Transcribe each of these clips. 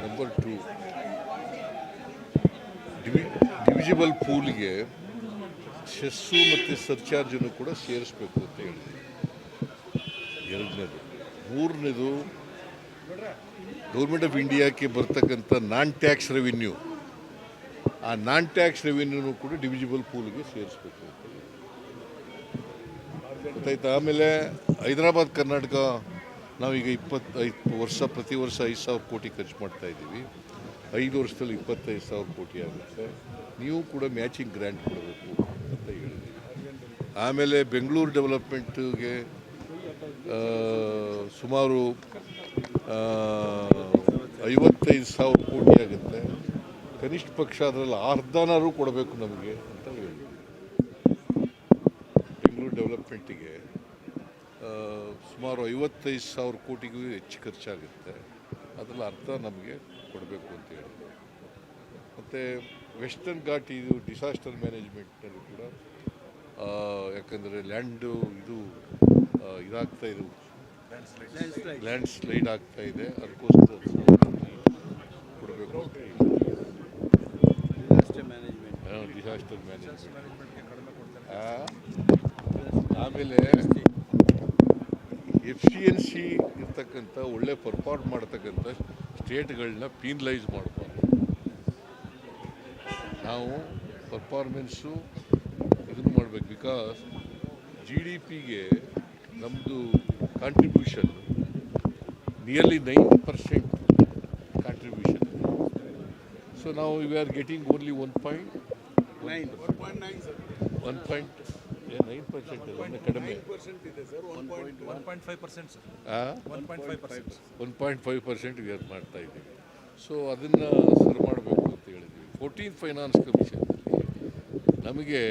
Number two ಡಿವಿ divisible ಪೂಲ್ಗೆ cess ಮತ್ತು ಸರ್ಚಾರ್ಜನ್ನು ಕೂಡ ಸೇರಿಸ್ಬೇಕು ಅಂತ ಹೇಳಿದೆ ಎರಡನೇದು. ಮೂರನೇದು ಗೌರ್ಮೆಂಟ್ ಆಫ್ ಇಂಡಿಯಾಕ್ಕೆ ಬರ್ತಕ್ಕಂಥ ನಾನ್ ಟ್ಯಾಕ್ಸ್ ರೆವಿನ್ಯೂ ಆ ನಾನ್ ಟ್ಯಾಕ್ಸ್ ರೆವಿನ್ಯೂನು ಕೂಡ ಡಿವಿಜಿಬಲ್ ಪೂಲ್ಗೆ ಸೇರಿಸ್ಬೇಕು. ಗೊತ್ತಾಯ್ತಾ? ಆಮೇಲೆ ಹೈದರಾಬಾದ್, ಕರ್ನಾಟಕ. ನಾವೀಗ ಇಪ್ಪತ್ತೈದು ವರ್ಷ, ಪ್ರತಿ ವರ್ಷ ಐದು ಸಾವಿರ ಕೋಟಿ ಖರ್ಚು ಮಾಡ್ತಾ ಇದ್ದೀವಿ. ಐದು ವರ್ಷದಲ್ಲಿ ಇಪ್ಪತ್ತೈದು ಸಾವಿರ ಕೋಟಿ ಆಗುತ್ತೆ. ನೀವು ಕೂಡ ಮ್ಯಾಚಿಂಗ್ ಗ್ರ್ಯಾಂಟ್ ಕೊಡಬೇಕು ಅಂತ ಹೇಳಿದ್ವಿ ಆಮೇಲೆ ಬೆಂಗಳೂರು ಡೆವಲಪ್ಮೆಂಟಿಗೆ ಸುಮಾರು ಐವತ್ತೈದು ಸಾವಿರ ಕೋಟಿ ಆಗುತ್ತೆ. ಕನಿಷ್ಠ ಪಕ್ಷ ಅದರಲ್ಲಿ ಅರ್ಧನಾರು ಕೊಡಬೇಕು ನಮಗೆ ಅಂತ ಹೇಳಿ ಬೆಂಗಳೂರು ಡೆವಲಪ್ಮೆಂಟಿಗೆ ಸುಮಾರು ಐವತ್ತೈದು ಸಾವಿರ ಕೋಟಿಗೂ ಹೆಚ್ಚು ಖರ್ಚಾಗುತ್ತೆ. ಅದರಲ್ಲಿ ಅರ್ಥ ನಮಗೆ ಕೊಡಬೇಕು ಅಂತ ಹೇಳಿದೆ ಮತ್ತು ವೆಸ್ಟರ್ನ್ ಘಾಟ್ ಇದು ಡಿಸಾಸ್ಟರ್ ಮ್ಯಾನೇಜ್ಮೆಂಟ್ನಲ್ಲಿ ಕೂಡ ಯಾಕಂದರೆ ಲ್ಯಾಂಡು ಇದು ಇದಾಗ್ತಾ ಇದೆ. ಲ್ಯಾಂಡ್ ಸ್ಲೈಡ್ ಆಗ್ತಾ ಇದೆ. ಅದಕ್ಕೋಸ್ಕರ ಕೊಡಬೇಕು ಅಂತ ಡಿಸಾಸ್ಟರ್ ಮ್ಯಾನೇಜ್ಮೆಂಟ್ ಆಮೇಲೆ ಎಫ್ ಸಿ ಎನ್ ಸಿ ಇರ್ತಕ್ಕಂಥ ಒಳ್ಳೆ ಪರ್ಫಾರ್ಮ್ ಮಾಡ್ತಕ್ಕಂಥ ಸ್ಟೇಟ್ಗಳನ್ನ ಪೀನಲೈಸ್ ಮಾಡಬಾರ್ದು ನಾವು ಪರ್ಫಾರ್ಮೆನ್ಸು ಇದನ್ನು ಮಾಡಬೇಕು ಬಿಕಾಸ್ ಜಿ ಡಿ ಪಿಗೆ ನಮ್ಮದು contribution nearly nine percent contribution so ನಾವು we are getting only one point nine one point percent sir one point five percent one point five percent we are ಮಾಡ್ತಾ ಇದ್ದೀವಿ. So ಅದನ್ನು ಸರಿ ಮಾಡಬೇಕು ಅಂತ ಹೇಳಿದ್ವಿ. ಫೋರ್ಟೀನ್ ಫೈನಾನ್ಸ್ ಕಮಿಷನ್ನಲ್ಲಿ ನಮಗೆ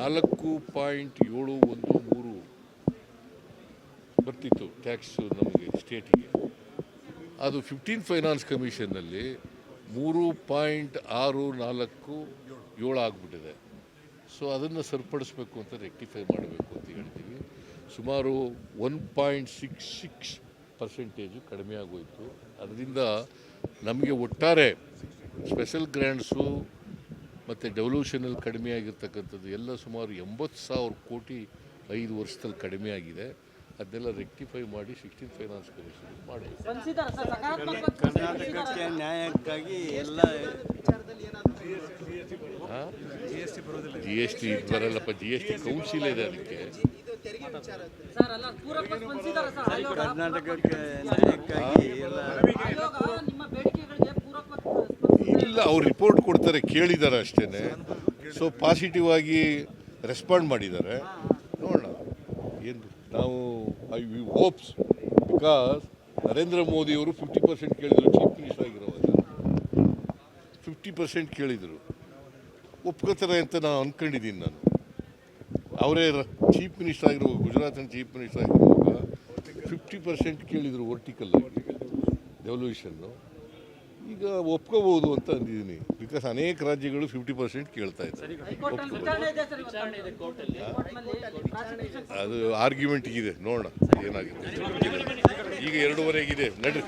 ನಾಲ್ಕು ಪಾಯಿಂಟ್ ಏಳು ಒಂದು ಮೂರು ಬರ್ತಿತ್ತು ಟ್ಯಾಕ್ಸು ನಮಗೆ ಸ್ಟೇಟಿಗೆ ಅದು ಫಿಫ್ಟೀನ್ ಫೈನಾನ್ಸ್ ಕಮಿಷನ್ನಲ್ಲಿ ಮೂರು ಪಾಯಿಂಟ್ ಆರು ನಾಲ್ಕು ಏಳು ಆಗಿಬಿಟ್ಟಿದೆ. ಸೊ ಅದನ್ನು ಸರಿಪಡಿಸ್ಬೇಕು ಅಂತ ರೆಕ್ಟಿಫೈ ಮಾಡಬೇಕು ಅಂತ ಹೇಳ್ತೀವಿ. ಸುಮಾರು one point six six percentage ಕಡಿಮೆ ಆಗೋಯಿತು. ಅದರಿಂದ ನಮಗೆ ಒಟ್ಟಾರೆ ಸ್ಪೆಷಲ್ ಗ್ರ್ಯಾಂಡ್ಸು ಮತ್ತು ಡೆವಲ್ಯೂಷನಲ್ಲಿ ಕಡಿಮೆ ಆಗಿರ್ತಕ್ಕಂಥದ್ದು ಎಲ್ಲ ಸುಮಾರು ಎಂಬತ್ತು ಸಾವಿರ ಕೋಟಿ ಐದು ವರ್ಷದಲ್ಲಿ ಕಡಿಮೆ ಆಗಿದೆ. ಅದನ್ನೆಲ್ಲ ರೆಕ್ಟಿಫೈ ಮಾಡಿ ಸಿಕ್ಸ್ಟೀನ್ ಫೈನಾನ್ಸ್ ಕಮಿಷನ್ ಮಾಡಿ. ಕರ್ನಾಟಕಕ್ಕೆ ನ್ಯಾಯಕ್ಕಾಗಿ ಎಲ್ಲ ಜಿ ಎಸ್ ಟಿ ಬರೋದಿಲ್ಲ. ಜಿ ಎಸ್ ಟಿ ಬರಲ್ಲಪ್ಪ ಜಿ ಎಸ್ ಟಿ ಕೌನ್ಸಿಲ್ ಇದೆ ಅದಕ್ಕೆ. ಸರ್ ಅಲ್ಲ ಪೂರಕ ಸರ್. ಕರ್ನಾಟಕಕ್ಕೆ ನ್ಯಾಯಕ್ಕಾಗಿ ಎಲ್ಲ ನಿಮ್ಮ ಬೇಡಿಕೆಗಳಿಗೆ ಪೂರಕ ಇಲ್ಲ ಅವ್ರು ರಿಪೋರ್ಟ್ ಕೊಡ್ತಾರೆ ಕೇಳಿದ್ದಾರೆ ಅಷ್ಟೇ ಸೊ ಪಾಸಿಟಿವ್ ಆಗಿ ರೆಸ್ಪಾಂಡ್ ಮಾಡಿದ್ದಾರೆ. ನೋಡೋಣ ಏನು ನಾವು I we hopes because Narendra ಮೋದಿಯವರು ಫಿಫ್ಟಿ ಪರ್ಸೆಂಟ್ ಕೇಳಿದರು ಚೀಫ್ ಮಿನಿಸ್ಟರ್ ಆಗಿರೋ ಫಿಫ್ಟಿ ಪರ್ಸೆಂಟ್ ಕೇಳಿದರು. ಒಪ್ಕೋತಾರೆ ಅಂತ ನಾನು ಅಂದ್ಕೊಂಡಿದ್ದೀನಿ ನಾನು. ಅವರೇ ಚೀಫ್ ಮಿನಿಸ್ಟರ್ ಆಗಿರುವಾಗ ಗುಜರಾತಿನ ಚೀಫ್ ಮಿನಿಸ್ಟರ್ ಆಗಿರುವಾಗ ಫಿಫ್ಟಿ ಪರ್ಸೆಂಟ್ ಕೇಳಿದರು ವರ್ಟಿಕಲ್ ಆಗಿ ಡೆವಲ್ಯೂಷನ್ನು ಈಗ ಒಪ್ಕೋಬಹುದು ಅಂತ ಅಂದಿದ್ದೀನಿ. ಬಿಕಾಸ್ ಅನೇಕ ರಾಜ್ಯಗಳು ಫಿಫ್ಟಿ ಪರ್ಸೆಂಟ್ ಕೇಳ್ತಾ ಇದ್ದಾರೆ. ಹೈಕೋರ್ಟ್ ಅಲ್ಲಿ ವಿಚಾರಣೆ ಇದೆ ಸರ್ ಇವತ್ತು. ಕೋರ್ಟ್ನಲ್ಲಿ ಪ್ರಾಸಿಕ್ಯೂಷನ್ ಅದು ಆರ್ಗ್ಯುಮೆಂಟ್ ಇದೆ. ನೋಡೋಣ ಏನಾಗುತ್ತೆ ಈಗ ಎರಡೂವರೆಗಿದೆ. ನಡ್ರಿ.